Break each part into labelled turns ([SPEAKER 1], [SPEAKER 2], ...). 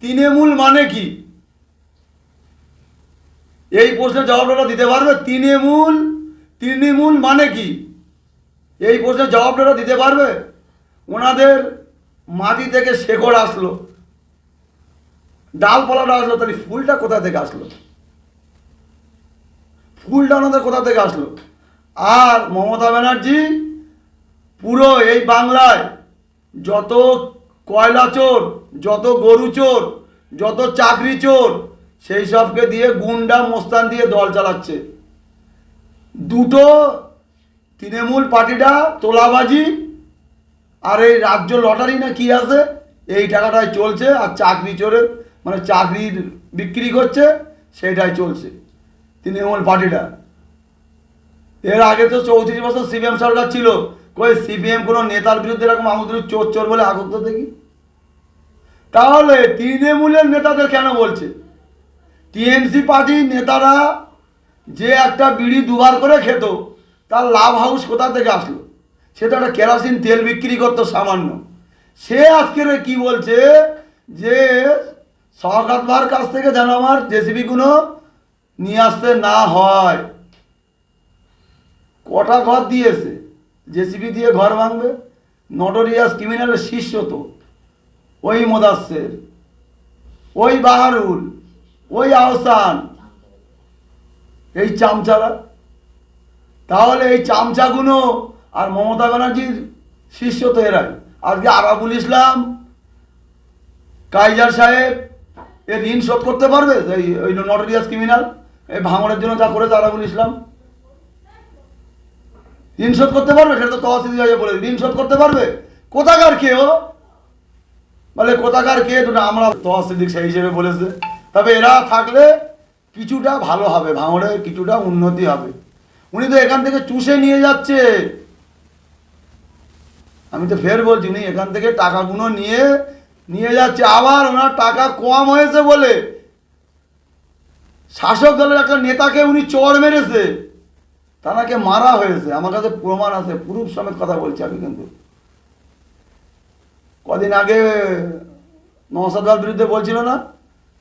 [SPEAKER 1] তৃণমূল মানে কি? এই প্রশ্নের জবাবটা দিতে পারবে? তৃণমূল তৃণমূল মানে কি? এই প্রশ্নের জবাবটা দিতে পারবে? ওনাদের মাটি থেকে শেকড় আসলো। ডালপালাটা আসলো, তাহলে ফুলটা কোথা থেকে আসলো? ফুলটা ওনাদের কোথা থেকে আসলো? আর মমতা ব্যানার্জি পুরো এই বাংলায় যত কয়লা চোর, যত গরু চোর, যত চাকরি চোর, সেই সবকে দিয়ে গুন্ডা মোস্তান দিয়ে দল চালাচ্ছে। দুটো তৃণমূল পার্টিটা তোলাবাজি, আর এই রাজ্য লটারি না কি আছে, এই টাকাটাই চলছে, আর চাকরি চোরে মানে চাকরির বিক্রি করছে, সেইটাই চলছে তৃণমূল পার্টিটা। এর আগে তো চৌত্রিশ বছর সিপিএম সরকার ছিল কই সিপিএম কোনো নেতার বিরুদ্ধে এরকম আমাদের চোর চোর বলে আগত দেখি? তাহলে তৃণমূলের নেতাদের কেন বলছে? টিএমসি পার্টির নেতারা যে একটা বিড়ি দুবার করে খেত, তার লাভ হাউস কোথা থেকে আসলো? সে তো একটা কেরাসিন তেল বিক্রি করতো সামান্য। সে আজকের কি বলছে যে সরকার ভার কাছ থেকে যেন আমার জেসিবিগুলো নিয়ে আসতে না হয়। কটা ঘর দিয়েছে? জেসিবি দিয়ে ঘর ভাঙবে নটোরিয়াস ক্রিমিনালের শিষ্য তো। ওই মোদাসের ওই বাহারুল, ওই আহসান, এই চামচারা। তাহলে এই চামচাগুলো আর মমতা ব্যানার্জির শিষ্য তো এরাই। আজকে আরাবুল ইসলাম, কাইজার সাহেব, এ ঋণ শোধ করতে পারবে? এই, ওই নটোরিয়াস ক্রিমিনাল এই ভাঙড়ের জন্য যা করেছে আরাবুল ইসলাম। ঋণ শোধ করতে পারবে? সেটা তো তহসিল বলে ঋণ শোধ করতে পারবে? কোথাকার কে ও? বলে, কোথাকার কে? আমরা তহসিল সেই হিসেবে বলেছে। তবে এরা থাকলে কিছুটা ভালো হবে, ভাঙড়ে কিছুটা উন্নতি হবে। উনি তো এখান থেকে চুষে নিয়ে যাচ্ছে। আমি তো ফের বলছি, উনি এখান থেকে টাকাগুলো নিয়ে নিয়ে যাচ্ছে। আবার ওনার টাকা কম হয়েছে বলে শাসক দলের একটা নেতাকে উনি চড় মেরেছে। তাকে মারা হয়েছে, আমার কাছে প্রমাণ আছে, প্রুফ সমেত কথা বলছি আমি কিন্তু। কদিন আগে নওসাদার বিরুদ্ধে বলছিল না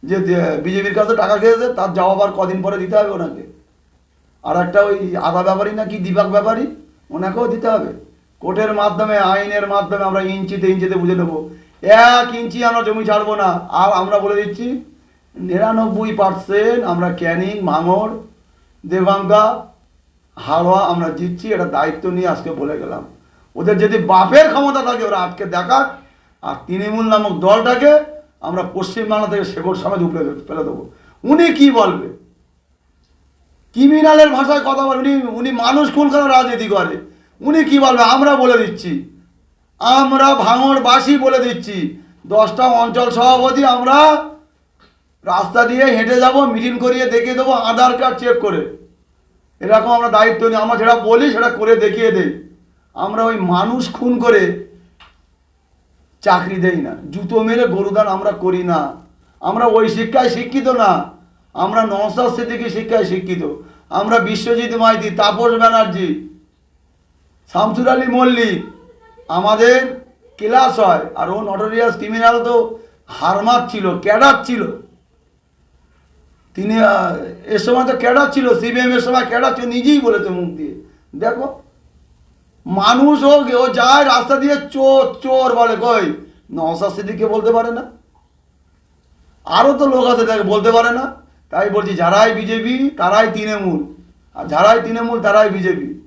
[SPEAKER 1] যে বিজেপির কাছে টাকা খেয়েছে, তার জবাব আর কদিন পরে দিতে হবে ওনাকে। আর একটা ওই আদা ব্যাপারী নাকি দীপক ব্যাপারী ওনাকেও দিতে হবে। কোর্টের মাধ্যমে, আইনের মাধ্যমে আমরা ইঞ্চিতে ইঞ্চিতে বুঝে নেব। এক ইঞ্চি আমরা জমি ছাড়বো না। আর আমরা বলে দিচ্ছি, নিরানব্বই পার্সেন্ট আমরা ক্যানিং, ভাঙড়, দেবাঙ্গা হাওড়া আমরা জিতছি এটা দায়িত্ব নিয়ে আজকে বলে গেলাম। ওদের যদি বাপের ক্ষমতা থাকে, ওরা আটকে দেখাক। আর তৃণমূল নামক দলটাকে আমরা পশ্চিমবাংলা থেকে শেকড় সমেত উপরে ফেলে দেবো। উনি কি বলবে? ক্রিমিনালের ভাষায় কথা বলে, উনি উনি মানুষ খুন রাজনীতি করে? উনি কি বলবে? আমরা বলে দিচ্ছি। আমরা ভাঙড়বাসী বলে দিচ্ছি। দশটা অঞ্চল সভাপতি, আমরা রাস্তা দিয়ে হেঁটে যাব, মিটিং করিয়ে দেখিয়ে দেবো, আধার কার্ড চেক করে। এরকম আমরা দায়িত্ব নিই। আমরা যেটা বলি, সেটা করে দেখিয়ে দেই। আমরা ওই মানুষ খুন করে চাকরি দেই না। জুতো মেরে গরুদান আমরা করি না। আমরা ওই শিক্ষায় শিক্ষিত না। আমরা নসাদ সিদ্দিকি শিক্ষায় শিক্ষিত। আমরা বিশ্বজিৎ মাইতি, তাপস ব্যানার্জি, শামসুর আলী মল্লিক আমাদের ক্লাস হয়। আর ও নটোরিয়াস ক্রিমিনাল তো হারমাত ছিল, ক্যাডার ছিল। তিনি এ সময় তো ক্যাডার ছিল? সিবিএম এর সময় ক্যাডার ছিল? নিজেই বলেছে মুখ দিয়ে। দেখো, মানুষ হোক, ও যায় রাস্তা দিয়ে চোর চোর বলে, কই? নওসাদ সিদ্দিককে বলতে পারে না। আরও তো লোক আছে তাকে বলতে পারে না। তাই বলছি, যারাই বিজেপি, তারাই তৃণমূল। আর যারাই তৃণমূল, তারাই বিজেপি।